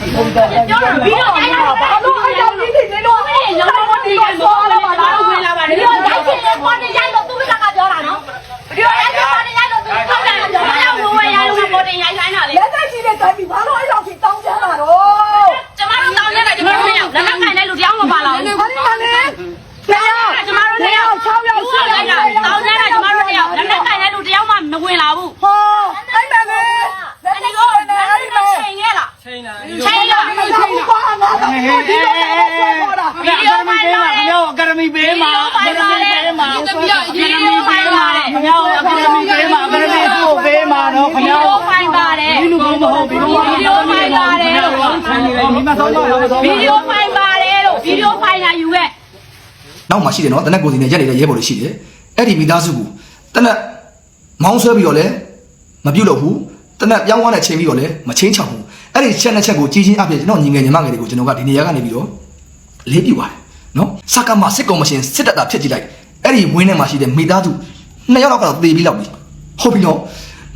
ပြောတော့ပြီးတော့တိုင်းတော့ဘာလို့အဲ့လိုကြီးနေလို့မင်းလုံးဝဒီကဆောလာပါတော့ဝင်လာပါလေရိုက်ချင်တယ်ပေါ်နေရိုက်တော့သူကကပြောတာနော်ရိုက်ရိုက်ပေါ်နေရိုက်တော့သူကကပြောတာအဲ့လိုဝယ်ရိုက်လို့ပေါ်နေရိုက်ခိုင်းတာလေလက်သက်ကြီးတဲ့တိုင်းပြီးဘာလို့အဲ့လောက်ကြီးတောင်းကြတာတော့ကျမတို့တောင်းနေတာကျမတို့မရောက်လက်မခိုင်တဲ့လူတယောက်မပါလာဘူး ဘာလဲဘာလဲဆရာ ကျမတို့တယောက်6ယောက်ရှိတယ်တောင်းနေတာကျမတို့တယောက်လက်မခိုင်တဲ့လူတယောက်မှမဝင်လာဘူး ဟောအဲ့ဒါလေလက် အဲ့ သက် ဒီ ကြီး တော့ တဲ့ အဲ့ အဲ့ ဒီ ဒါ တော့ လေ ချိန်ခဲ့လား ချိန်လာချိန်လားအဲ့ဒါကိုပါငါတော့ဒီလိုပဲပြောတာဗီဒီယိုဖိုင်လာတယ်ခင်ဗျားအကယ်ဒမီပေးမှာအကယ်ဒမီပေးမှာဗီဒီယိုဖိုင်လာတယ်ခင်ဗျားအကယ်ဒမီပေးမှာအကယ်ဒမီကိုပေးမှာနော်ခင်ဗီဒီဗျားယိုဖိုင်ပါတယ်ဒီလူကမဟုတ်ဘူးဗီဒီယိုဖိုင်ပါတယ်လို့ဆိုင်နေတယ်မိမဆောင်ပါတော့ဗီဒီယိုဖိုင်ပါတယ်လို့ဗီဒီယိုဖိုင်လာယူခဲ့နောက်မှရှိတယ်နော်တနက်ကိုစီနဲ့ရက်နေတဲ့ရဲဘော်တွေရှိတယ်အဲ့ဒီမိသားစုကိုတနက်မောင်းဆွဲပြီးတော့လဲမပြုတ်လို့ဘူးတနက်ပြောင်းသွားတဲ့ချိန်ပြီးတော့လဲမချင်းချောက်ဘူး အဲ့ဒီချက်နှစ်ချက်ကိုကြီးချင်းအပြည့်ကျွန်တော်ညီငယ်ညီမငယ်တွေကိုကျွန်တော်ကဒီနေရာကနေပြီးတော့လေးပြပါတယ်နော်စကမစစ်ကောင်မရှင်စစ်တပ်တာဖြစ်ကြည့်လိုက်အဲ့ဒီဝင်းထဲမှာရှိတဲ့မိသားစုနှစ်ယောက်လောက်ကတော့သေပြီးလောက်ပြီဟုတ်ပြီနော်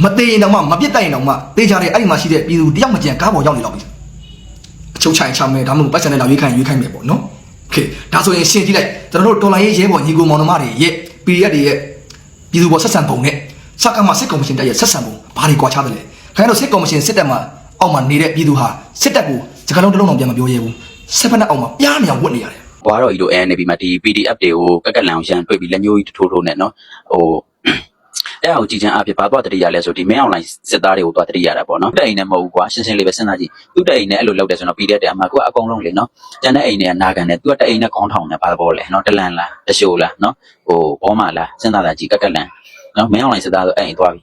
မသေးရင်တော့မှမပြစ်တိုက်ရင်တော့မှသေကြတယ်အဲ့ဒီမှာရှိတဲ့ပြည်သူတယောက်မကျန်ကားပေါ်ရောက်နေလောက်ပြီ အချုပ်ချိုင်ချမယ်ဒါမှမဟုတ်ပတ်စံနဲ့လာရွေးခိုင်းရွေးခိုင်းမယ်ပေါ့နော်โอเคဒါဆိုရင်ရှင်းကြည့်လိုက်ကျွန်တော်တို့တော်လိုင်းရေးရဲဘော်ညီကိုမောင်နှမတွေရဲ့ PDF တွေရဲ့ပြည်သူပေါ်ဆက်ဆံပုံနဲ့စက္ကမစစ်ကော်မရှင်တက်ရဲ့ဆက်ဆံပုံဘာတွေကွာခြားတယ်လဲခင်ဗျားတို့စစ်ကော်မရှင်စစ်တပ်မှာ အောက်မှာနေတဲ့ပြည်သူဟာစစ်တပ်ကိုစကလုံးတစ်လုံးတော့ပြန်မပြောရဲဘူးစစ်ဖက်နဲ့အောက်မှာပြားနေအောင်ဝတ်နေရတယ်ဘွားတော်ကြီးတို့ ANB မှာဒီ PDF တွေကိုကက်ကက်လန်အောင်ရန်တွေ့ပြီးလက်မျိုးကြီးထိုးထိုးနဲ့နော်ဟိုအဲ့ဒါကိုကြည်ချမ်းအဖြစ်ဘာသွားတတိရလဲဆိုဒီ main online စစ်သားတွေကိုသွားတတိရတာပေါ့နော်တဲ့အိမ်နဲ့မဟုတ်ဘူးကွာရှင်းရှင်းလေးပဲစဉ်းစားကြည့်သူ့တဲ့အိမ်နဲ့အဲ့လိုလုပ်တယ်ဆိုတော့ PDF တွေအမှကအကုန်လုံးလေနော်ကျန်တဲ့အိမ်တွေကနာခံတယ်သူကတဲ့အိမ်နဲ့ခေါင်းထောင်တယ်ဘာဘောလဲနော်တလန်လားတရှိုးလားနော်ဟိုဘောမလားစဉ်းစားတာကြည့်ကက်ကက်လန်နော် main online စစ်သားဆိုအဲ့အိမ်သွားပြီ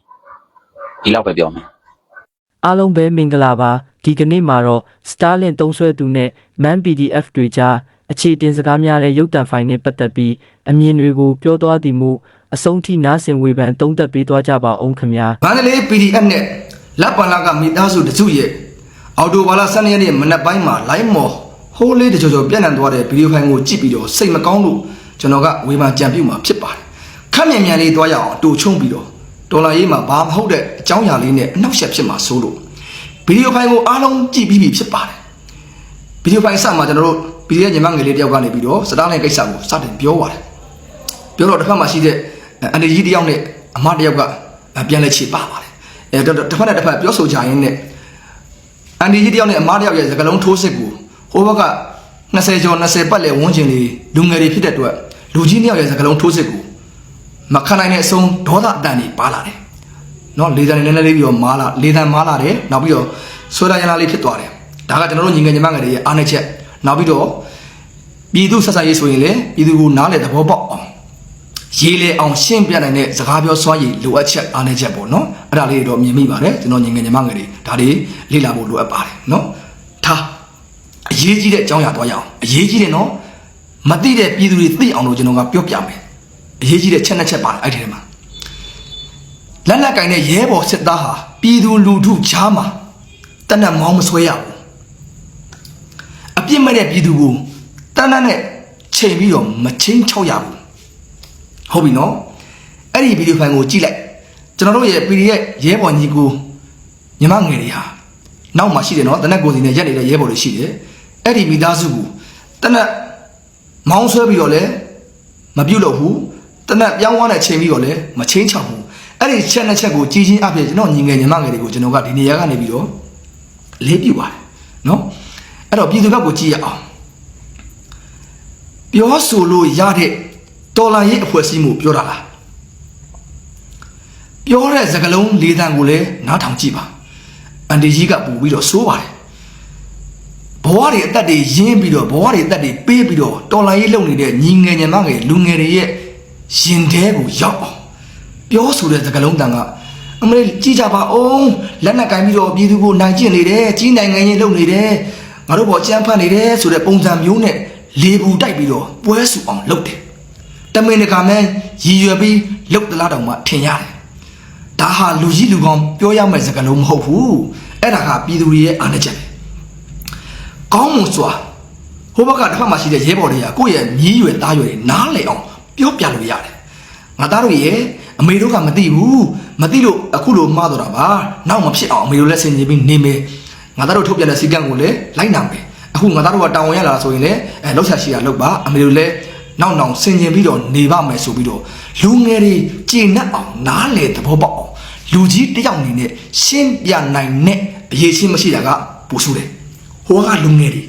ဒီလောက်ပဲပြောမယ် အားလုံးပဲမင်္ဂလာပါဒီကနေ့မှာတော့ Starlink သုံးစွဲသူနဲ့ Man PDF တွေကြားအခြေတင်စကားများတဲ့ရုပ်တံဖိုင်နဲ့ပတ်သက်ပြီးအမြင်တွေကိုပြောသွားသည်မူအဆုံးထိနားဆင်ဝေဖန်သုံးသပ်ပေးသွားကြပါအောင်ခင်ဗျာမန္တလေး PDF နဲ့လက်ပံလာကမိသားစုတစုရဲ့အော်တိုဘာလ12ရက်နေ့မနက်ပိုင်းမှာ live မော်ဟိုးလေးတကြောကြောပြန့်နှံ့သွားတဲ့ဗီဒီယိုဖိုင်ကိုကြည့်ပြီးတော့စိတ်မကောင်းလို့ကျွန်တော်ကဝေဖန်ကြံပြုမှာဖြစ်ပါတယ်ခက်မြန်မြန်လေးသွားရအောင်တူချုံပြီးတော့ ဒေါ်လာရေးမှာဘာမဟုတ်တဲ့အကြောင်းအရာလေးနဲ့အနောက်ရှက်ဖြစ်မှာစိုးလို့ဗီဒီယိုဖိုင်ကိုအားလုံးကြည့်ပြီးပြီဖြစ်ပါတယ်ဗီဒီယိုဖိုင်စမှာကျွန်တော်တို့ဗီဒီယိုညီမငယ်လေးတယောက်ကနေပြီးတော့စတားလိုင်းကိစ္စကိုစတင်ပြောပါတယ်ပြောတော့တစ်ဖက်မှာရှိတဲ့အန်ဒီကြီးတယောက်နဲ့အမတယောက်ကပြန်လဲချေပါပါတယ်အဲတော့တစ်ဖက်နဲ့တစ်ဖက်ပြောဆိုကြရင်းနဲ့အန်ဒီကြီးတယောက်နဲ့အမတယောက်ရဲ့စကလုံးထိုးစစ်ကိုဟိုဘက်က20ကျော်20ပတ်လဲဝန်းကျင်လေးလူငယ်တွေဖြစ်တဲ့အတွက်လူကြီးတယောက်ရဲ့စကလုံးထိုးစစ်ကို မခံနိုင်တဲ့အဆုံးဒေါသအတန်တွေပါလာတယ်နော်လေတံနေနေလေးပြီးတော့မာလာလေတံမာလာတယ်နောက်ပြီးတော့ဆွဲလာရလာလေးဖြစ်သွားတယ်ဒါကကျွန်တော်တို့ညီငယ်ညီမငယ်တွေရဲ့အားနည်းချက်နောက်ပြီးတော့ပြည်သူဆက်ဆံရေးဆိုရင်လေပြည်သူကိုနားလေသဘောပေါက်အောင်ရေးလေအောင်ရှင်းပြနိုင်တဲ့စကားပြောစွမ်းရည်လိုအပ်ချက်အားနည်းချက်ပေါ့နော်အဲ့ဒါလေးတွေတော့မြင်မိပါတယ်ကျွန်တော်ညီငယ်ညီမငယ်တွေဒါတွေလေ့လာဖို့လိုအပ်ပါတယ်နော်ထားအရေးကြီးတဲ့အကြောင်းအရာတော့ရအောင်အရေးကြီးတယ်နော်မသိတဲ့ပြည်သူတွေသိအောင်လို့ကျွန်တော်ကပြောပြမယ် အရေးကြီးတဲ့ချက်နှစ်ချက်ပါတယ်အဲ့ဒီထဲမှာလက်လက်ကင်တဲ့ရဲဘော်စစ်သားဟာပြည်သူလူထုချားမှာတနက်မောင်းမဆွဲရဘူးအပြစ်မဲ့တဲ့ပြည်သူကိုတနက်နဲ့ချိန်ပြီးတော့မချင်းချောက်ရဘူးဟုတ်ပြီနော်အဲ့ဒီဗီဒီယိုဖိုင်ကိုကြည့်လိုက်ကျွန်တော်တို့ရဲ့ PD ရဲ့ရဲဘော်ညီကိုညီမငယ်တွေဟာနောက်မှာရှိတယ်နော်တနက်ကိုယ်စီနဲ့ရက်နေတဲ့ရဲဘော်တွေရှိတယ်အဲ့ဒီမိသားစုကိုတနက်မောင်းဆွဲပြီးတော့လဲမပြုတ်လို့ဘူး တနက်ပြောင်းသွားတဲ့ချိန်ပြီးတော့လဲမချင်းချောက်ဘူးအဲ့ဒီချက်နှစ်ချက်ကိုကြီးချင်းအပြည့်ကျွန်တော်ညီငယ်ညီမငယ်တွေကိုကျွန်တော်ကဒီနေရာကနေပြီးတော့လေးပြပါတယ်နော်အဲ့တော့ပြည်သူဘက်ကိုကြည့်ရအောင်ပြောဆိုလို့ရတဲ့တော်လာရေးအဖွဲ့အစည်းမှုပြောတာလားပြောတဲ့စကားလုံးလေးတန်ကိုလည်းနားထောင်ကြည့်ပါအန်ဒီကြီးကပူပြီးတော့စိုးပါတယ်ဘဝတွေအသက်တွေရင်းပြီးတော့ဘဝတွေအသက်တွေပေးပြီးတော့တော်လာရေးလုပ်နေတဲ့ညီငယ်ညီမငယ်လူငယ်တွေရဲ့ ရင်ထဲကိုရောက်အောင်ပြောဆိုတဲ့စကားလုံးတန်ကအမလေးကြည့်ကြပါအောင်လက်နက်ကင်ပြီးတော့ပြည်သူကိုနိုင်ကျင့်နေတယ်ကြီးနိုင်ငံရေးလုပ်နေတယ်ငါတို့ဘောကြမ်းဖတ်နေတယ်ဆိုတဲ့ပုံစံမျိုးနဲ့လေဘူးတိုက်ပြီးတော့ပွဲစုအောင်လုပ်တယ်တမင်တကာမဲရည်ရွယ်ပြီးလုတ်တလားတောင်မှထင်ရတယ်။ဒါဟာလူကြီးလူကောင်းပြောရမယ့်စကားလုံးမဟုတ်ဘူး။အဲ့ဒါကပြည်သူတွေရဲ့အားနည်းချက်ပဲ။ကောင်းမွန်စွာဟိုဘက်ကတစ်ဖက်မှာရှိတဲ့ရဲဘော်တွေကကိုယ့်ရဲ့မြည်ရွယ်သားရွယ်တွေနားလည်အောင် ပြောပြလို့ရတယ်။ငါသားတို့ရဲ့အမေတို့ကမသိဘူး။မသိလို့အခုလိုမှားတော့တာပါ။နောက်မဖြစ်အောင်အမေတို့လက်ဆင်ခြင်ပြီးနေမယ်ငါတို့ထုတ်ပြန်တဲ့စီကံကိုလည်းလိုက်နာမယ်အခုငါတို့ကတာဝန်ရလာဆိုရင်လည်းအဲလောက်ချရှိရလောက်ပါအမေတို့လည်းနောက်နောက်ဆင်ကျင်ပြီးတော့နေပါမယ်ဆိုပြီးတော့လူငယ်တွေကြည်နပ်အောင်နားလေသဘောပေါက်အောင်လူကြီးတစ်ယောက်အနေနဲ့ရှင်းပြနိုင်တဲ့အရေးချင်းမရှိတာကပူဆူတယ်ဟိုကလူငယ်တွေ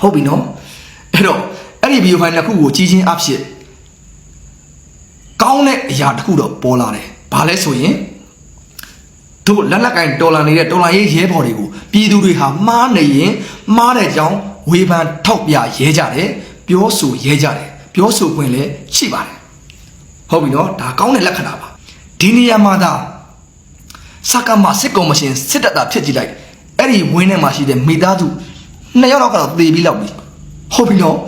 ဟုတ်ပြီနော်အဲ့တော့အဲ့ဒီဗီဒီယိုဖိုင်တစ်ခုကိုကြီးချင်းအဖြစ် ကောင်းတဲ့အရာတစ်ခုတော့ပေါ်လာတယ်ဘာလဲဆိုရင်တို့လက်လက်ကင်တော်လာနေတဲ့တော်လာရေးရဲဘော်တွေကိုပြည်သူတွေဟာမှားနေရင်မှားတဲ့အကြောင်းဝေဖန်ထောက်ပြရဲကြတယ်ပြောဆိုရဲကြတယ်ပြောဆိုခွင့်လည်းရှိပါတယ်ဟုတ်ပြီနော်ဒါကောင်းတဲ့လက္ခဏာပါဒီနေရာမှာသာစကမစစ်ကော်မရှင်စစ်တပ်သားဖြစ်ကြည့်လိုက်အဲ့ဒီဝင်းထဲမှာရှိတဲ့မိသားစုနှစ်ယောက်တော့ကတော့သေပြီးလောက်ပြီဟုတ်ပြီနော်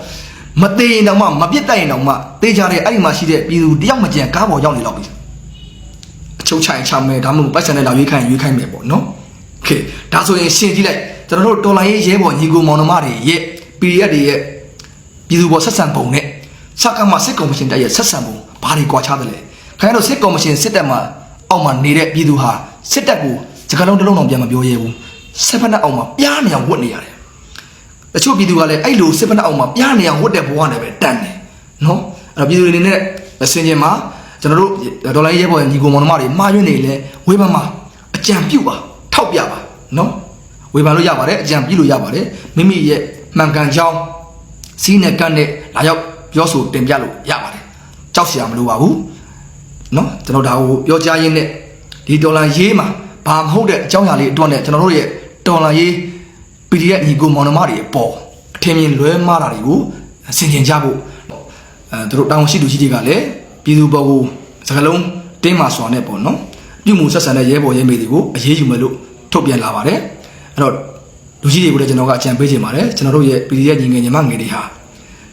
မသေးရင်တော့မှမပြစ်တတ်ရင်တော့မှသေကြတဲ့အဲ့ဒီမှာရှိတဲ့ပြည်သူတယောက်မကြံကားပေါ်ရောက်နေတော့ပြီ အချုပ်ချိုင်ချမယ်ဒါမှမဟုတ်ပတ်စံနဲ့လာရွေးခိုင်းရွေးခိုင်းမယ်ပေါ့နော်โอเคဒါဆိုရင်ရှင်းကြည့်လိုက်ကျွန်တော်တို့တော်လိုင်းရေးရဲဘော်ညီကိုမောင်နှမတွေရဲ့ PDF တွေရဲ့ပြည်သူပေါ်ဆက်ဆံပုံနဲ့စကမစစ်ကော်မရှင်တက်ရဲ့ဆက်ဆံပုံဘာတွေကွာခြားတယ်လဲခင်ဗျားတို့စစ်ကော်မရှင်စစ်တပ်မှာအောက်မှာနေတဲ့ပြည်သူဟာစစ်တပ်ကိုစကလုံးတစ်လုံးတော့ပြန်မပြောရဲဘူးစစ်ဖက်နဲ့အောက်မှာပြားနေအောင်ဝတ်နေရတယ် တချို့ပြည်သူကလည်းအဲ့လိုစစ်ဖက်နဲ့အောက်မှာပြားနေအောင်ဝတ်တဲ့ဘဝနဲ့ပဲတန်တယ်နော်အဲ့တော့ပြည်သူတွေအနေနဲ့ဆင်ခြင်မှာကျွန်တော်တို့ဒေါ်လာရဲဘော်ရဲ့ညီကိုမောင်နှမတွေမှားယွင်းနေလဲဝေးပမှာအကြံပြုပါထောက်ပြပါနော်ဝေဖန်လို့ရပါတယ်အကြံပြုလို့ရပါတယ်မိမိရဲ့မှန်ကန်ကြောင်းစီးနဲ့ကန့်နဲ့လာရောက်ပြောဆိုတင်ပြလို့ရပါတယ်ကြောက်စရာမလိုပါဘူးနော်ကျွန်တော်ဒါကိုပြောကြားရင်းနဲ့ဒီဒေါ်လာရေးမှာဘာမဟုတ်တဲ့အကြောင်းအရာလေးအတွက်နဲ့ကျွန်တော်တို့ရဲ့ဒေါ်လာရေး PDF ညီကိုမောင်နှမတွေအပေါ်အထင်မြင်လွဲမှားတာတွေကိုဆင်ခြင်ကြဖို့အဲသူတို့တောင်းရှိသူကြီးတွေကလည်းပြည်သူပေါ်ကိုစကလုံးတင်းမာစွာနဲ့ပေါ့နော်ပြုမှုဆက်ဆံတဲ့ရဲဘော်ရဲမေတွေကိုအရေးယူမယ်လို့ထုတ်ပြန်လာပါတယ်အဲ့တော့လူကြီးတွေကိုလည်းကျွန်တော်ကအကြံပေးချင်ပါတယ်ကျွန်တော်တို့ရဲ့ PDF ညီငယ်ညီမငယ်တွေဟာ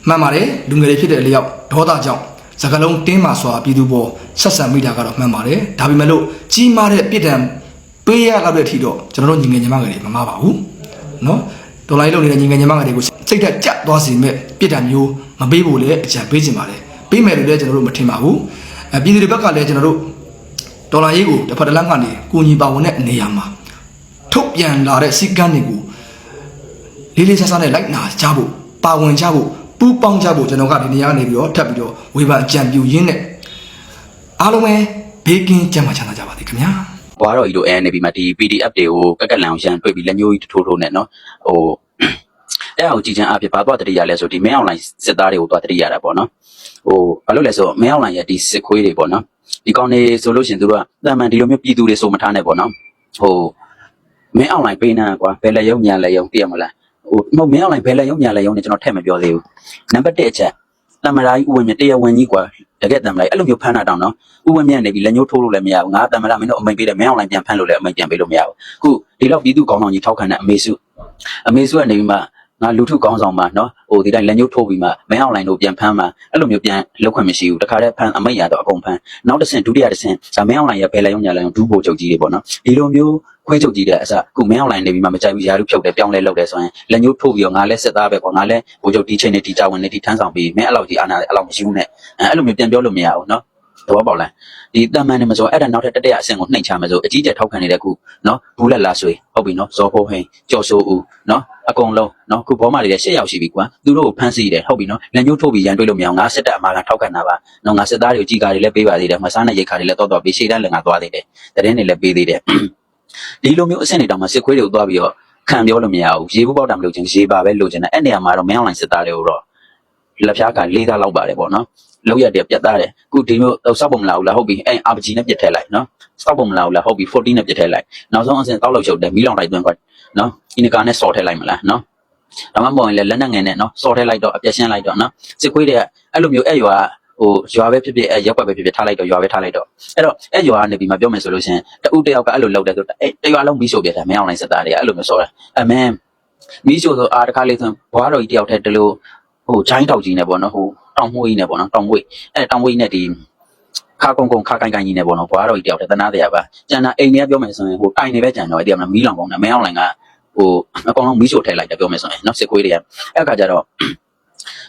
မှန်ပါတယ်လူငယ်တွေဖြစ်တဲ့အလျောက်ဒေါသကြောင့်စကလုံးတင်းမာစွာပြည်သူပေါ်ဆက်ဆံမိတာကတော့မှန်ပါတယ်ဒါပေမဲ့လို့ကြီးမားတဲ့ပြစ်ဒဏ်ပေးရလောက်တဲ့အထိတော့ကျွန်တော်တို့ညီငယ်ညီမငယ်တွေမမပါဘူး နော်ဒေါ်လာကြီးလုပ်နေတဲ့ညီငယ်ညီမငယ်တွေကိုစိတ်သက်ကြသွားစေမဲ့ပြစ်ဒဏ်မျိုးမပေးဖို့လည်းအကြံပေးချင်ပါတယ်ပေးမယ်လို့လည်းကျွန်တော်တို့မထင်ပါဘူးအပြည်သူတွေဘက်ကလည်းကျွန်တော်တို့ဒေါ်လာကြီးကိုတစ်ဖက်တစ်လမ်းကနေကိုညီပါဝင်တဲ့နေရာမှာထုတ်ပြန်လာတဲ့စီကန်းတွေကိုလေးလေးဆဆနဲ့လိုက်နာကြဖို့ပါဝင်ကြဖို့ပူးပေါင်းကြဖို့ကျွန်တော်ကဒီနေရာကနေပြီးတော့ထပ်ပြီးတော့ဝေဖန်အကြံပြုရင်းနဲ့အားလုံးပဲဘေးကင်းကြမှာချမ်းသာကြပါစေခင်ဗျာ ဘွားတော်ကြီးတို့ ANB မှာဒီ PDF တွေကိုကက်ကက်လန်အောင်ရန်တွေ့ပြီးလက်မျိုးကြီးထိုးထိုးနဲ့နော်ဟိုအဲ့အကိုကြည်ချမ်းအဖြစ်ဘာသွားတတိရလဲဆိုဒီမင်းအွန်လိုင်းစစ်သားတွေကိုသွားတတိရတာပေါ့နော်ဟိုဘာလို့လဲဆိုမင်းအွန်လိုင်းရဲ့ဒီစစ်ခွေးတွေပေါ့နော်ဒီကောင်နေဆိုလို့ရှရင်သူတို့ကတာမန်ဒီလိုမျိုးပြည်သူတွေစုံမထားနဲ့ပေါ့နော်ဟိုမင်းအွန်လိုင်းပေးနာကွာဘယ်လက်ရုံညာလက်ရုံသိရမလားဟိုမဟုတ်မင်းအွန်လိုင်းဘယ်လက်ရုံညာလက်ရုံနဲ့ကျွန်တော်ထည့်မပြောသေးဘူးနံပါတ်1အချက် တမရာကြီးဥဝင်မြတရားဝင်ကြီးကွာတကယ်တမရာကြီးအဲ့လိုမျိုးဖမ်းတာတောင်နော်ဥဝင်မြနေပြီလက်ညှိုးထိုးလို့လည်းမရဘူးငါတမရာမင်းတို့အမိန်ပေးတယ်မင်းအွန်လိုင်းပြန်ဖမ်းလို့လည်းအမိန်ပြန်ပေးလို့မရဘူးခုဒီလောက်ပြည်သူကောင်းဆောင်ကြီးထောက်ခံတဲ့အမေစုအမေစုကနေပြီးမှငါလူထုကောင်းဆောင်မှာနော်ဟိုဒီတိုင်းလက်ညှိုးထိုးပြီးမှမင်းအွန်လိုင်းတို့ပြန်ဖမ်းမှာအဲ့လိုမျိုးပြန်လောက်ခွင့်မရှိဘူးတခါတည်းဖမ်းအမိတ်ရတော့အကုန်ဖမ်းနောက်တစ်ဆင့်ဒုတိယတစ်ဆင့်ဒါမင်းအွန်လိုင်းရဲ့ဘယ်လက်ရုံညာလက်ရုံဒူးဘိုချုပ်ကြီးတွေပေါ့နော်ဒီလိုမျိုး ခွဲချုပ်ကြီးတဲ့အစခုမင်းအွန်လိုင်းနေပြီးမှမကြိုက်ဘူးယာရုဖြုတ်တယ်ပြောင်းလဲလုပ်တယ်ဆိုရင်လက်ညှိုးထိုးပြီးတော့ငါလည်းစစ်သားပဲကွာငါလည်းဘိုးချုပ်ဒီချိန်နဲ့ဒီတာဝန်နဲ့ဒီထမ်းဆောင်ပြီးမင်းအဲ့လောက်ကြီးအာနာအဲ့လောက်မရှိဘူးနဲ့အဲအဲ့လိုမျိုးပြန်ပြောလို့မရဘူးနော်သဘောပေါက်လားဒီတမန်နေမဆိုအဲ့ဒါနောက်ထပ်တတိယအဆင့်ကိုနှိမ်ချမယ်ဆိုအကြီးကျယ်ထောက်ခံနေတဲ့ခုနော်ဘူးလက်လာဆွေဟုတ်ပြီနော်ဇော်ဖိုးဟိန်ကျော်စိုးဦးနော်အကုန်လုံးနော်ခုဘောမာတွေလည်း၈ယောက်ရှိပြီကွာသူတို့ကိုဖမ်းဆီးတယ်ဟုတ်ပြီနော်လက်ညှိုးထိုးပြီးရန်တွေ့လို့မရအောင်ငါစစ်တပ်အမာခံထောက်ခံတာပါနော်ငါစစ်သားတွေကိုကြီးကားတွေလည်းပေးပါသေးတယ်မစားနဲ့ရိတ်ခါတွေလည်းတော့တော့ပြီးရှေ့တန်းလည်းငါသွားသေးတယ်တရင်တွေလည်းပေးသေးတယ် ဒီလိုမျိုးအဆင့်တွေတောင်မှစစ်ခွေးတွေကိုသွားပြီးတော့ခံပြောလို့မရဘူးရေဘူးပေါက်တာမလို့ချင်းရေပါပဲလို့ချင်းတယ်အဲ့နေရာမှာတော့မင်းအွန်လိုင်းစစ်သားတွေကိုတော့လက်ဖြားကလေးသားလောက်ပါတယ်ပေါ့နော်လောက်ရက်တည်းပြတ်သားတယ်ခုဒီမျိုးတော့စောက်ပုံမလာဘူးလားဟုတ်ပြီအဲ့ RPG နဲ့ပြတ်ထဲလိုက်နော်စောက်ပုံမလာဘူးလားဟုတ်ပြီ14နဲ့ပြတ်ထဲလိုက်နောက်ဆုံးအဆင့်တောက်လောက်ချုပ်တယ်မီးလောင်လိုက်သွင်းကွာနော်အင်နကာနဲ့စော်ထဲလိုက်မလားနော်ဒါမှမဟုတ်ရင်လည်းလက်နက်ငယ်နဲ့နော်စော်ထဲလိုက်တော့အပြက်ရှင်းလိုက်တော့နော်စစ်ခွေးတွေကအဲ့လိုမျိုးအဲ့ရွာ ဟိုရွာပဲဖြစ်ဖြစ်အဲရက်ွက်ပဲဖြစ်ဖြစ်ထားလိုက်တော့ရွာပဲထားလိုက်တော့အဲ့တော့အဲ့ရွာကနေပြီးမှပြောမယ်ဆိုလို့ရှိရင်တဦးတယောက်ကအဲ့လိုလုပ်တယ်ဆိုတော့အဲ့တရွာလုံးပြီးဆိုပြတယ်မင်းအောင်လိုက်စက်သားတွေကအဲ့လိုမျိုးစောတာအမင်းမီးရှို့ဆိုအာတခါလေးဆိုဘွားတော်ကြီးတယောက်တည်းဒီလိုဟိုချိုင်းတောက်ကြီးနဲ့ပေါ့နော်ဟိုတောင်မွေးကြီးနဲ့ပေါ့နော်တောင်မွေးအဲ့တောင်မွေးနဲ့ဒီခါကုန်းကုန်းခါကိုင်ကိုင်ကြီးနဲ့ပေါ့နော်ဘွားတော်ကြီးတယောက်တည်းတနာတရားပါကျန်တာအိမ်ထဲပြောမယ်ဆိုရင်ဟိုတိုင်နေပဲကျန်တော့အဲ့ဒီမှာမီးလောင်ပုံနဲ့မင်းအောင်လိုင်ကဟိုအကောင်လုံးမီးရှို့ထည့်လိုက်တယ်ပြောမယ်ဆိုရင်နော်စစ်ခွေးတွေကအဲ့အခါကျတော့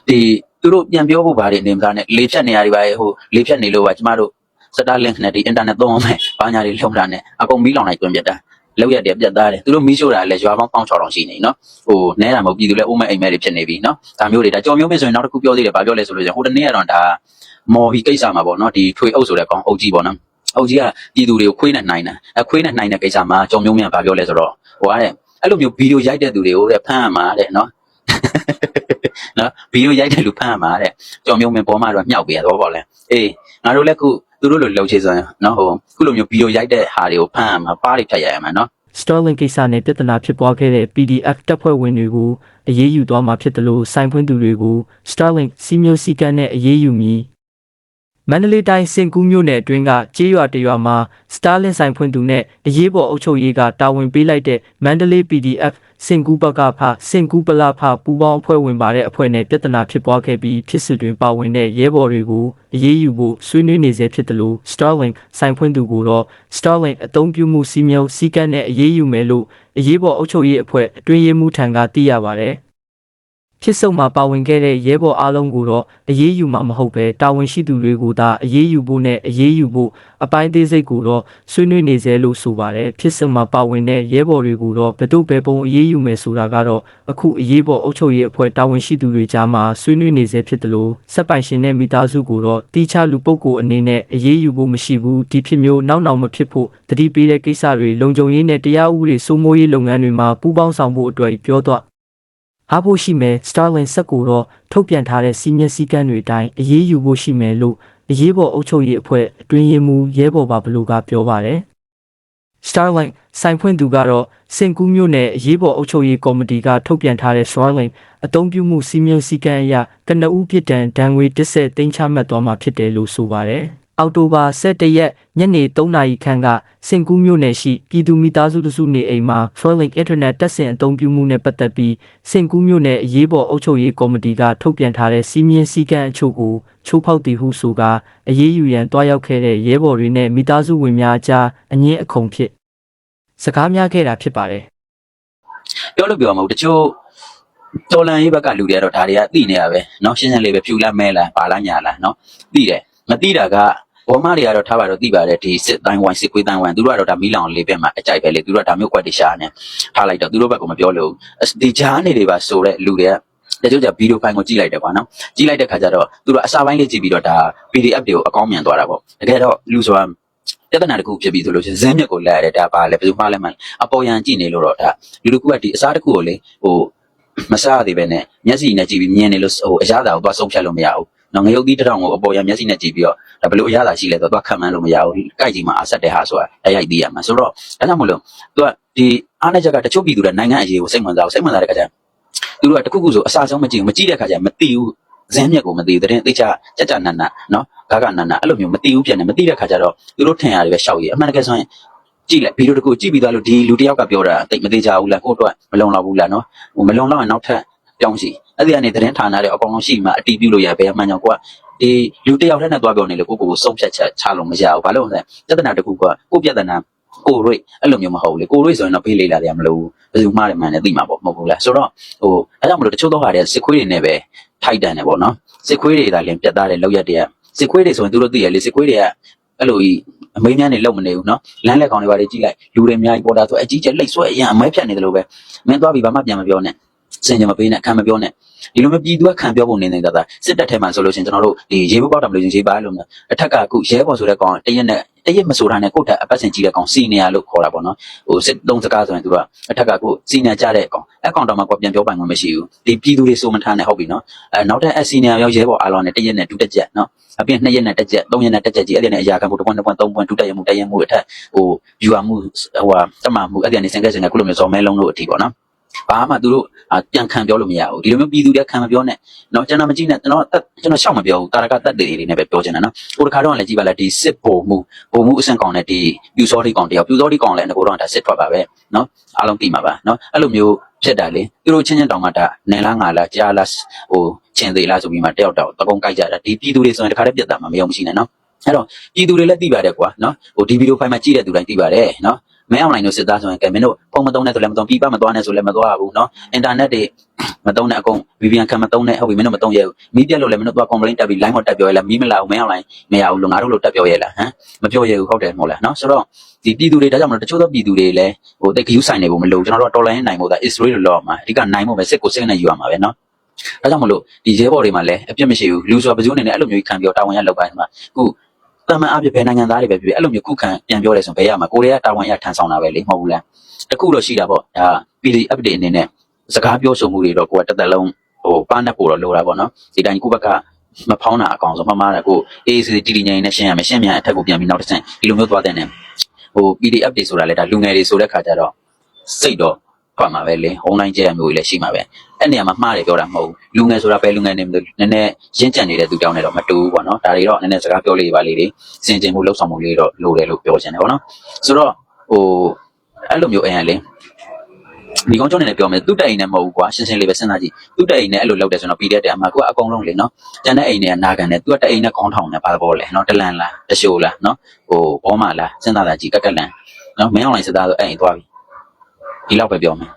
ဒီသူတို့ပြန်ပြောဖို့ပါတယ်အနေမသားနဲ့လေဖြတ်နေရတွေပါဟိုလေဖြတ်နေလို့ပါကျမတို့စတာလင့်နဲ့ဒီအင်တာနက်သုံးအောင်မယ်ဘာညာတွေလုံတာနဲ့အကုန်မီးလောင်လိုက်တွင်ပြတာလောက်ရက်တယ်ပြတ်သားတယ်သူတို့မီးရှို့တာလည်းရွာပေါင်းပေါင်း6တောင်ရှိနေနော်ဟိုနဲတာမဟုတ်ပြည်သူလည်းအိုးမဲ့အိမ်မဲ့တွေဖြစ်နေပြီနော်ဒါမျိုးတွေဒါကြော်မျိုးမင်းဆိုရင်နောက်တစ်ခုပြောသေးတယ်ဗာပြောလဲဆိုလို့ရှိရင်ဟိုတနေ့ကတော့ဒါမော်ဘီကိစ္စမှာပေါ့နော်ဒီထွေအုပ်ဆိုတဲ့ကောင်အုပ်ကြီးပေါ့နော်အုပ်ကြီးကပြည်သူတွေကိုခွေးနဲ့နှိုင်းတာအခွေးနဲ့နှိုင်းတဲ့ကိစ္စမှာကြော်မျိုးမင်းကဗာပြောလဲဆိုတော့ဟိုကတဲ့အဲ့လိုမျိုးဗီဒီယိုရိုက်တဲ့သူတွေကိုတဲ့ဖမ်းရမှာတဲ့နော် နော်ဗီဒီယိုရိုက်တဲ့လူဖမ်းရမှာတဲ့ကြော်မျိုးမင်းပေါ်မှာတော့မြောက်ပေးရတော့ပေါ့လဲအေးငါတို့လည်းခုသူတို့လိုလှုပ်ချေဆိုရင်နော်ဟိုခုလိုမျိုးဗီဒီယိုရိုက်တဲ့ဟာတွေကိုဖမ်းရမှာပါးတွေဖြတ်ရရမှာနော် Starlink ကိစ္စနဲ့ပြဿနာဖြစ်ပွားခဲ့တဲ့ PDF တပ်ဖွဲ့ဝင်တွေကိုအရေးယူသွားမှာဖြစ်တယ်လို့စိုင်းဖွင့်သူတွေကို Starlink စီမျိုးစီကန်းနဲ့အရေးယူမည် မန္တလေးတိုင်းစင်ကူးမြို့နယ်အတွင်းကကြေးရွာတစ်ရွာမှာ Starlink ဆိုင်ဖွင့်သူနဲ့အရေးပေါ်အုပ်ချုပ်ရေးကတာဝန်ပေးလိုက်တဲ့မန္တလေး PDF စင်ကူးဘက်ကဖစင်ကူးပလဖပူပေါင်းအဖွဲ့ဝင်ပါတဲ့အဖွဲ့နဲ့ပြဿနာဖြစ်ပွားခဲ့ပြီးဖြစ်စစ်တွင်ပါဝင်တဲ့ရဲဘော်တွေကိုအရေးယူဖို့ဆွေးနွေးနေစေဖြစ်တယ်လို့ Starlink ဆိုင်ဖွင့်သူကိုတော့ Starlink အသုံးပြုမှုစီမံစည်းကမ်းနဲ့အရေးယူမယ်လို့အရေးပေါ်အုပ်ချုပ်ရေးအဖွဲ့အတွင်းရေးမှူးထံကသိရပါတယ်။ ဖြစ်စုံမှာပါဝင်ခဲ့တဲ့ရဲဘော်အားလုံးကိုတော့အရေးယူမှာမဟုတ်ပဲတာဝန်ရှိသူတွေကိုသာအရေးယူဖို့နဲ့အရေးယူဖို့အပိုင်းသေးစိတ်ကိုတော့ဆွေးနွေးနေစေလို့ဆိုပါတယ်။ဖြစ်စုံမှာပါဝင်တဲ့ရဲဘော်တွေကိုတော့ဘယ်တော့ဘယ်ပုံအရေးယူမယ်ဆိုတာကတော့အခုအရေးပေါ်အုပ်ချုပ်ရေးအဖွဲ့တာဝန်ရှိသူတွေကြားမှာဆွေးနွေးနေစေဖြစ်တယ်လို့စက်ပိုင်ရှင်နဲ့မိသားစုကိုတော့တီးခြားလူပုဂ္ဂိုလ်အနေနဲ့အရေးယူဖို့မရှိဘူးဒီဖြစ်မျိုးနောက်နောက်မဖြစ်ဖို့တတိပေးတဲ့ကိစ္စတွေလုံခြုံရေးနဲ့တရားဥပဒေစိုးမိုးရေးလုပ်ငန်းတွေမှာပူးပေါင်းဆောင်ဖို့အတွက်ပြောတော့ အားဖို့ရှိမယ် Starlink ဆက်ကိုတော့ထုတ်ပြန်ထားတဲ့စီမံစည်းကမ်းတွေအတိုင်းအရေးယူဖို့ရှိမယ်လို့အရေးပေါ်အုပ်ချုပ်ရေးအဖွဲ့အတွင်းရေးမှူးရဲဘော်ပါဘလူကပြောပါတယ် Starlink စိုင်ဖွင့်သူကတော့စင်ကူးမြို့နယ်အရေးပေါ်အုပ်ချုပ်ရေးကော်မတီကထုတ်ပြန်ထားတဲ့ Starlink အသုံးပြုမှုစီမံစည်းကမ်းအရကနဦးဖြစ်တန်ဒဏ်ငွေတစ်သိန်းချမှတ်သွားမှာဖြစ်တယ်လို့ဆိုပါတယ် အောက်တိုဘာ17ရက်ညနေ3နာရီခန့်ကစင်ကူးမြို့နယ်ရှိပြည်သူမိသားစုတစုနေအိမ်မှာ Starlink Internet တက်ဆင်အသုံးပြုမှုနဲ့ပတ်သက်ပြီးစင်ကူးမြို့နယ်အရေးပေါ်အုပ်ချုပ်ရေးကော်မတီကထုတ်ပြန်ထားတဲ့စီမံစည်းကမ်းအချို့ကိုချိုးဖောက်တည်ဟုဆိုကာအရေးယူရန်တွားရောက်ခဲ့တဲ့ရဲဘော်တွေနဲ့မိသားစုဝင်များအကြားအငင်းအခုံဖြစ်စကားများခဲ့တာဖြစ်ပါတယ် ပြောလို့ပြောမှာမဟုတ်တချို့တော်လန်ရေးဘက်ကလူတွေကတော့ဒါတွေကသိနေရပဲเนาะရှင်းရှင်းလေးပဲဖြူလားမဲလားပါလားညာလားเนาะသိတယ်မသိတာက ဘောမတွေကတော့ထားပါတော့သိပါတယ်ဒီစစ်တိုင်းဝိုင်းစစ်ခွေးတိုင်းဝိုင်းသူတို့ကတော့ဒါမီးလောင်လေးပဲမှာအကြိုက်ပဲလေသူတို့ကဒါမျိုးကွက်တွေရှာနေထားလိုက်တော့သူတို့ဘက်ကမပြောလို့ဒီဂျားနေတွေပါဆိုတဲ့လူတွေကတချို့ကဗီဒီယိုဖိုင်ကိုကြည့်လိုက်တယ်ကွာနော်ကြည့်လိုက်တဲ့ခါကျတော့သူတို့အစာပိုင်းလေးကြည့်ပြီးတော့ဒါ PDF တွေကိုအကောင်းမြင်သွားတာပေါ့တကယ်တော့လူဆိုတာပြဿနာတစ်ခုဖြစ်ပြီးဆိုလို့ရှိရင်ဇင်းမြက်ကိုလက်ရတယ်ဒါပါလေဘယ်သူမှလည်းမအပေါ်ရန်ကြည့်နေလို့တော့ဒါလူတစ်ခုကဒီအစားတစ်ခုကိုလေဟိုမစားသေးပဲနဲ့မျက်စိနဲ့ကြည့်ပြီးမြင်နေလို့ဟိုအရသာကိုသွားဆုံးဖြတ်လို့မရဘူး နော်ငရုတ်သီးတစ်ထောင်ကိုအပေါ်ရန်မျက်စိနဲ့ကြည့်ပြီးတော့ဒါဘယ်လိုအရသာရှိလဲတော့သွားခံမှန်းလို့မရဘူးကြိုက်ကြီးမှာအဆက်တဲ့ဟာဆိုတာအရိုက်သိရမှာဆိုတော့ဒါကြောင့်မလို့သူကဒီအားနဲ့ချက်ကတချို့ပြည်သူတွေနိုင်ငံအရေးကိုစိတ်ဝင်စားအောင်စိတ်ဝင်စားတဲ့ခါကျရင်သူတို့ကတခုခုဆိုအစားဆုံးမကြည့်ဘူးမကြည့်တဲ့ခါကျရင်မသိဘူးဇင်းမြက်ကိုမသိဘူးတဲ့သိချကြကြနတ်နတ်နော်ဂါဂနတ်နတ်အဲ့လိုမျိုးမသိဘူးပြန်တယ်မသိတဲ့ခါကျတော့သူတို့ထင်ရတယ်ပဲရှောက်ရည်အမှန်တကယ်ဆိုရင်ကြည့်လိုက်ဗီဒီယိုတစ်ခုကြည့်ပြီးသားလို့ဒီလူတစ်ယောက်ကပြောတာတိတ်မသေးကြဘူးလားကိုယ့်အတွက်မလုံလောက်ဘူးလားနော်ဟိုမလုံလောက်ရင်နောက်ထပ် ပြောင်းစီအဲ့ဒီကနေသတင်းဌာနတွေအကောင်လုံးရှိမှအတီးပြုလို့ရဘယ်မှန်ကြောင့်ကိုကဒီလူတစ်ယောက်တည်းနဲ့တွားပြောနေလေကိုကိုကိုစုံဖြတ်ချက်ချလို့မရဘူးဘာလို့လဲပြဿနာတစ်ခုကကိုပြဿနာကိုရိတ်အဲ့လိုမျိုးမဟုတ်လေကိုရိတ်ဆိုရင်တော့ဖေးလေးလာတယ်မလို့ဘယ်သူမှလည်းမှန်တယ်သိမှာပေါ့မဟုတ်ဘူးလားဆိုတော့ဟိုအဲ့ကြောင့်မလို့တချို့တော့ဟာတွေစစ်ခွေးတွေနဲ့ပဲထိုက်တန်တယ်ပေါ့နော်စစ်ခွေးတွေဒါလည်းပြတ်သားတဲ့လောက်ရက်တွေကစစ်ခွေးတွေဆိုရင်သူတို့သိရလေစစ်ခွေးတွေကအဲ့လိုကြီးအမေးများနေလုံမနေဘူးနော်လမ်းလက်ကောင်တွေပါလေကြည့်လိုက်လူတွေအများကြီးပေါ်တာဆိုအကြီးကျယ်လိတ်ဆွဲအရင်အမဲဖြတ်နေတယ်လို့ပဲမင်းသွားပြီးဘာမှပြန်မပြောနဲ့ စင်ကြမပေးနဲ့ခံမပြောနဲ့ဒီလိုမျိုးပြည်သူကခံပြောဖို့နေနေတာဒါစစ်တပ်ထဲမှာဆိုလို့ရှိရင်ကျွန်တော်တို့ဒီရေဘောပေါက်တာမလို့ရေပါလို့မျိုးအထက်ကအခုရဲဘော်ဆိုတဲ့ကောင်တရက်နဲ့တရက်မဆိုတာနဲ့ကိုယ့်တက်အပတ်စင်ကြီးတဲ့ကောင်စီနီယာလို့ခေါ်တာပေါ့နော်ဟိုစစ်သုံးစကားဆိုရင်သူကအထက်ကကိုစီနီယာကြတဲ့ကောင်အကောင်တော့မှကိုပြန်ပြောပိုင်ခွင့်မရှိဘူးဒီပြည်သူတွေစိုးမထားနဲ့ဟုတ်ပြီနော်အဲနောက်တဲ့အစီနီယာရောရဲဘော်အားလုံးနဲ့တရက်နဲ့ဒုတက်ချက်နော်အပြင်နှစ်ရက်နဲ့တက်ချက်သုံးရက်နဲ့တက်ချက်ကြီးအဲ့ဒီနဲ့အရာခံဖို့တစ်ပွင့်တစ်ပွင့်သုံးပွင့်ဒုတက်ရမှုတက်ရမှုအထက်ဟိုယူရမှုဟိုဟာတမမှုအဲ့ဒီနဲ့စင်ကက်စင်ကခုလိုမျိုးဇော်မဲလုံးတို့အထိပေါ့နော် ဘာမှသူတို့ပြန်ခံပြောလို့မရဘူးဒီလိုမျိုးပြည်သူတွေခံမပြောနဲ့နော်ကျွန်တော်မကြည့်နဲ့ကျွန်တော်ကျွန်တော်ရှောက်မပြောဘူးတာရကတက်တွေတွေနဲ့ပဲပြောချင်တာနော်ဟိုတစ်ခါတော့လည်းကြည့်ပါလားဒီစစ်ဘုံမှုဘုံမှုအဆင့်ကောင်နဲ့ဒီပြူစောတိကောင်တယောက်ပြူစောတိကောင်လည်းငါတို့တော့ဒါစစ်ထွက်ပါပဲနော်အားလုံးသိမှာပါနော်အဲ့လိုမျိုးဖြစ်တာလေသူတို့ချင်းချင်းတောင်မှဒါနယ်လားငါလားကြားလားဟိုချင်းသေးလားဆိုပြီးမှတယောက်တောက်တကုံကြိုက်ကြတာဒီပြည်သူတွေဆိုရင်တခါတည်းပြတ်တာမှမယုံမရှိနဲ့နော်အဲ့တော့ပြည်သူတွေလည်းသိပါတယ်ကွာနော်ဟိုဒီဗီဒီယိုဖိုင်မှာကြည့်တဲ့သူတိုင်းသိပါတယ်နော် မင်းအောင်နိုင်တို့စစ်သားဆိုရင်ကဲမင်းတို့ဖုန်းမသုံးနဲ့ဆိုလည်းမသုံးပြပမသွားနဲ့ဆိုလည်းမသွားဘူးနော်အင်တာနက်တွေမသုံးနဲ့အကုန် VPN ခံမသုံးနဲ့ဟုတ်ပြီမင်းတို့မသုံးရဘူးမီးပြက်လို့လည်းမင်းတို့သွား complaint တက်ပြီး line ဟောတက်ပြောရလဲမီးမလာဘူးမင်းအောင်နိုင်မရဘူးလို့ငါတို့လို့တက်ပြောရလားဟမ်မပြောရဘူးဟုတ်တယ်မဟုတ်လားနော်ဆိုတော့ဒီပြည်သူတွေဒါကြောင့်မလို့တချို့သောပြည်သူတွေလည်းဟိုတိတ်ခယူဆိုင်နေဖို့မလိုကျွန်တော်တို့ကတော်လိုင်းနိုင်ဖို့ဒါ Israel လို့လောက်မှာအဓိကနိုင်ဖို့ပဲစစ်ကိုစစ်နဲ့ယူရမှာပဲနော်ဒါကြောင့်မလို့ဒီရဲဘော်တွေမှာလည်းအပြစ်မရှိဘူးလူဆိုတာဘယ်သူအနေနဲ့အဲ့လိုမျိုးခံပြောတာဝန်ရလောက်ပိုင်းမှာအခု တမန်အပြစ်ပဲနိုင်ငံသားတွေပဲဖြစ်ဖြစ်အဲ့လိုမျိုးခုခံပြန်ပြောတယ်ဆိုရင်ဘယ်ရမှာကိုရီးယားတာဝန်ရထန်ဆောင်တာပဲလေမဟုတ်ဘူးလားတခုတော့ရှိတာပေါ့ဒါ PD update အနေနဲ့စကားပြောဆိုမှုတွေတော့ကိုကတစ်သက်လုံးဟိုပါနဲ့ပို့တော့လိုတာပေါ့နော်ဒီတိုင်းကိုဘက်ကမဖောင်းတာအကောင်ဆုံးမမားတယ်ကိုအေးစီတီတီငိန်နဲ့ရှင်းရမယ်ရှင်းမြန်အထက်ကိုပြန်ပြီးနောက်တစ်ဆင့်ဒီလိုမျိုးသွားတဲ့နဲ့ဟို PDF တွေဆိုတာလေဒါလူငယ်တွေဆိုတဲ့ခါကျတော့စိတ်တော့ဖတ်မှာပဲလေအွန်လိုင်းကျဲရမျိုးတွေလည်းရှိမှာပဲ အဲ့နေရာမှာမှားတယ်ပြောတာမဟုတ်ဘူးလူငယ်ဆိုတာပဲလူငယ်နေမလို့နည်းနည်းရင့်ကြံနေတဲ့သူတောင်းနေတော့မတူဘူးပေါ့နော်ဒါတွေတော့နည်းနည်းစကားပြောလေးပါလေးတွေစင်ကြင်မှုလှုပ်ဆောင်မှုလေးတော့လိုတယ်လို့ပြောချင်တယ်ပေါ့နော်ဆိုတော့ဟိုအဲ့လိုမျိုးအရင်လေဒီကောင်ကျောင်းနေနဲ့ပြောမယ်သူ့တိုင်နဲ့မဟုတ်ဘူးကွာရှင်းရှင်းလေးပဲစဉ်းစားကြည့်သူ့တိုင်နဲ့အဲ့လိုလုပ်တယ်ဆိုတော့ PDF တယ်အမှကိုကအကုန်လုံးလေနော်ကျန်တဲ့အိမ်တွေကနာခံတယ်သူကတအိမ်နဲ့ခေါင်းထောင်နေပါတော့လေနော်တလန်လားတရှိုးလားနော်ဟိုဘောမလားစဉ်းစားတာကြည့်ကက်ကက်လန်နော်မင်းအောင်လိုင်းစစ်သားဆိုအဲ့အိမ်သွားပြီဒီလောက်ပဲပြောမယ်